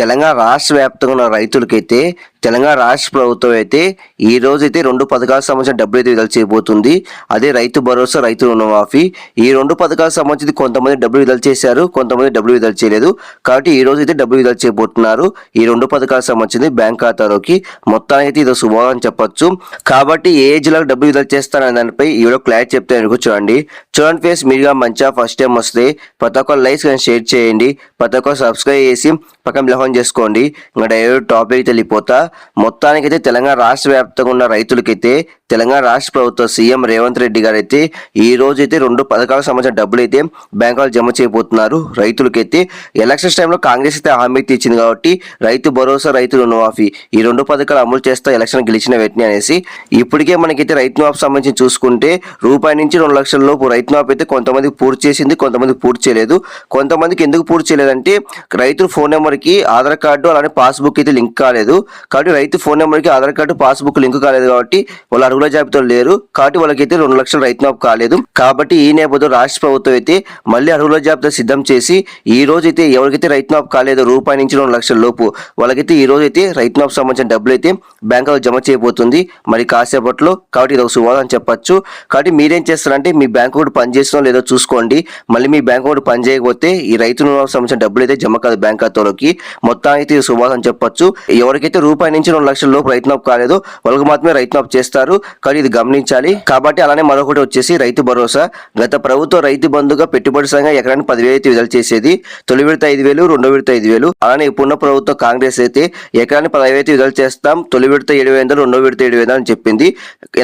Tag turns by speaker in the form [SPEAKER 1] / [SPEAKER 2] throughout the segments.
[SPEAKER 1] తెలంగాణ రాష్ట్ర వ్యాప్తంగా ఉన్న రైతులకైతే తెలంగాణ రాష్ట్ర ప్రభుత్వం అయితే ఈ రోజు అయితే రెండు పథకాలకు సంబంధించిన డబ్బులు అయితే విడుదల చేయబోతుంది. అదే రైతు భరోసా రైతు రుణమాఫీ. ఈ రెండు పథకాలకు సంబంధించి కొంతమంది డబ్బులు విడుదల చేశారు కొంతమంది డబ్బులు విడుదల చేయలేదు. కాబట్టి ఈ రోజు అయితే డబ్బులు విడుదల చేయబోతున్నారు. ఈ రెండు పథకాలకు సంబంధించి బ్యాంక్ ఖాతాలోకి. మొత్తానికి అయితే ఇది శుభం అని చెప్పొచ్చు. కాబట్టి ఏ జిల్లాకు డబ్బులు విడుదల చేస్తారనే దానిపై ఈరోజు క్లారిటీ చెప్తే అనుకో చూడండి. చూడండి ఫేస్ మీరుగా మంచిగా ఫస్ట్ టైం వస్తే ప్రతి ఒక్క లైక్స్ కానీ షేర్ చేయండి. ప్రతి ఒక్క సబ్స్క్రైబ్ చేసి పక్కన బిలహం చేసుకోండి. ఇంకా డైరెక్ట్ టాపిక్ అయితే వెళ్ళిపోతా. మొత్తానికైతే తెలంగాణ రాష్ట్ర వ్యాప్తంగా ఉన్న రైతులకైతే తెలంగాణ రాష్ట్ర ప్రభుత్వ సీఎం రేవంత్ రెడ్డి గారు అయితే ఈ రోజు అయితే రెండు పథకాలకు సంబంధించిన డబ్బులు అయితే బ్యాంకులు జమ చేయబోతున్నారు. రైతులకైతే ఎలక్షన్స్ టైంలో కాంగ్రెస్ అయితే హామీ అయితే ఇచ్చింది కాబట్టి రైతు భరోసా రైతు రుణమాఫీ ఈ రెండు పథకాలు అమలు చేస్తా ఎలక్షన్ గెలిచిన వెంటనే అనేసి ఇప్పటికే మనకైతే రైతు మాఫ్ సంబంధించి చూసుకుంటే రూపాయి నుంచి రెండు లక్షల లోపు రైతు మాఫ్ అయితే కొంతమందికి పూర్తి చేసింది కొంతమందికి పూర్తి చేయలేదు. కొంతమందికి ఎందుకు పూర్తి చేయలేదంటే రైతు ఫోన్ నెంబర్కి ఆధార్ కార్డు అలానే పాస్బుక్ అయితే లింక్ కాలేదు. కాబట్టి రైతు ఫోన్ నెంబర్కి ఆధార్ కార్డు పాస్బుక్ లింక్ కాలేదు కాబట్టి వాళ్ళు అరుగుల జాబితాలో లేరు. కాబట్టి వాళ్ళకైతే రెండు లక్షల రైతు కాలేదు. కాబట్టి ఈ నేపథ్యంలో రాష్ట్ర ప్రభుత్వం అయితే మళ్ళీ అర్హుల జాబితా సిద్ధం చేసి ఈ రోజు అయితే ఎవరికైతే రైతు కాలేదో రూపాయి నుంచి రెండు లక్షల లోపు వాళ్ళకైతే ఈ రోజు అయితే రైతు సంబంధించిన డబ్బులు అయితే బ్యాంకులో జమ చేయబోతుంది. మరి కాసేపట్లో కాబట్టి ఇది ఒక శుభాదం చెప్పొచ్చు. కాబట్టి మీరేం చేస్తారంటే మీ బ్యాంకు కూడా పనిచేస్తుందో లేదో చూసుకోండి. మళ్ళీ మీ బ్యాంకు కూడా పని చేయకపోతే ఈ రైతు సంబంధించిన డబ్బులు అయితే జమ కాదు బ్యాంక్ ఖాతాలోకి. మొత్తానికి అయితే ఇది శుభాదం చెప్పొచ్చు. ఎవరికైతే రూపాయి నుంచి రెండు లక్షల లోపు రైతు కాలేదో వాళ్ళకి మాత్రమే రైతు చేస్తారు. కానీ ఇది గమనించాలి. కాబట్టి అలానే మరొకటి వచ్చేసి రైతు భరోసా. గత ప్రభుత్వం రైతు బంధుగా పెట్టుబడి సంఘం ఎకరానికి పదివేలు అయితే విడుదల చేసేది. తొలి విడత ఐదు వేలు రెండో విడత ఐదు వేలు. అలానే ఇప్పుడున్న ప్రభుత్వం కాంగ్రెస్ అయితే ఎకరానికి పదహైదు అయితే విడుదల చేస్తాం. తొలి విడత ఏడు వేలు రెండో విడత ఏడు వేలు అని చెప్పింది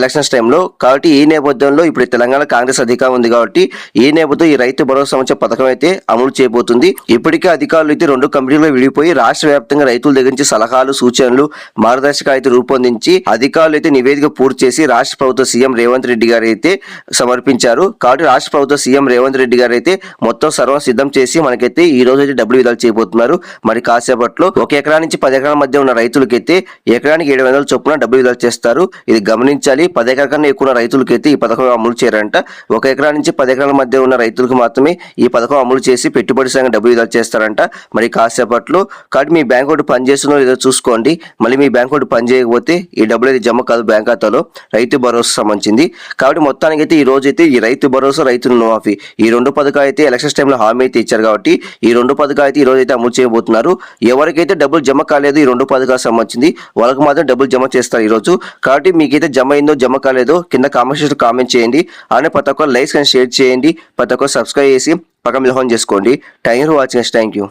[SPEAKER 1] ఎలక్షన్స్ టైంలో. కాబట్టి ఈ నేపథ్యంలో ఇప్పుడు తెలంగాణ కాంగ్రెస్ అధికారం ఉంది కాబట్టి ఈ నేపథ్యం ఈ రైతు భరోసా సంబంధించిన పథకం అయితే అమలు చేయబోతుంది. ఇప్పటికే అధికారులు అయితే రెండు కమిటీలు విడిపోయి రాష్ట్ర వ్యాప్తంగా రైతుల దగ్గర నుంచి సలహాలు సూచనలు మార్గదర్శకాలు అయితే రూపొందించి అధికారులు అయితే నివేదిక పూర్తి చేసి రాష్ట్ర ప్రభుత్వ సీఎం రేవంత్ రెడ్డి గారు అయితే సమర్పించారు. కాబట్టి రాష్ట్ర ప్రభుత్వ సీఎం రేవంత్ రెడ్డి గారు అయితే మొత్తం సర్వం సిద్ధం చేసి మనకైతే ఈ రోజు అయితే డబ్బులు విడుదల చేయబోతున్నారు మరి కాసేపట్లో ఒక ఎకరా నుంచి పది ఎకరాల మధ్య ఉన్న రైతులకైతే ఎకరానికి ఏడు వందల చొప్పున డబ్బులు విడుదల చేస్తారు. ఇది గమనించాలి. పది ఎకర కన్నా ఎక్కువ రైతులకి రైతులకైతే ఈ పథకం అమలు చేయరంట. ఒక ఎకరా నుంచి పది ఎకరాల మధ్య ఉన్న రైతులకు మాత్రమే ఈ పథకం అమలు చేసి పెట్టుబడి సంఘం డబ్బులు విడుదల చేస్తారంట. మరి కాసేపట్లో కాబట్టి మీ బ్యాంక్ ఒకటి పనిచేస్తుందో లేదో చూసుకోండి. మళ్ళీ మీ బ్యాంక్ ఒకటి పని చేయకపోతే ఈ డబ్బులు అయితే జమ కాదు బ్యాంక్ ఖాతాలో. రైతు భరోసా సంబంధించింది కాబట్టి మొత్తానికి అయితే ఈ రోజు అయితే ఈ రైతు భరోసా రైతు రుణమాఫీ ఈ రెండు పథకాలు అయితే ఎలక్షన్స్ టైంలో హామీ అయితే ఇచ్చారు కాబట్టి ఈ రెండు పథకాలు అయితే ఈ రోజు అయితే అమలు చేయబోతున్నారు. ఎవరికైతే డబ్బులు జమ కాలేదు ఈ రెండు పథకాలకు సంబంధించింది వాళ్ళకి మాత్రం డబ్బులు జమ చేస్తారు ఈ రోజు కాబట్టి మీకైతే జమ అయిందో జమ కాలేదో కింద కామెంట్ సెక్షన్ కామెంట్ చేయండి. అలానే ప్రతి ఒక్క లైక్స్ కానీ షేర్ చేయండి. ప్రతి ఒక్క సబ్స్క్రైబ్ చేసి పక్కన మిలహం చేసుకోండి. Thank you for watching thank you.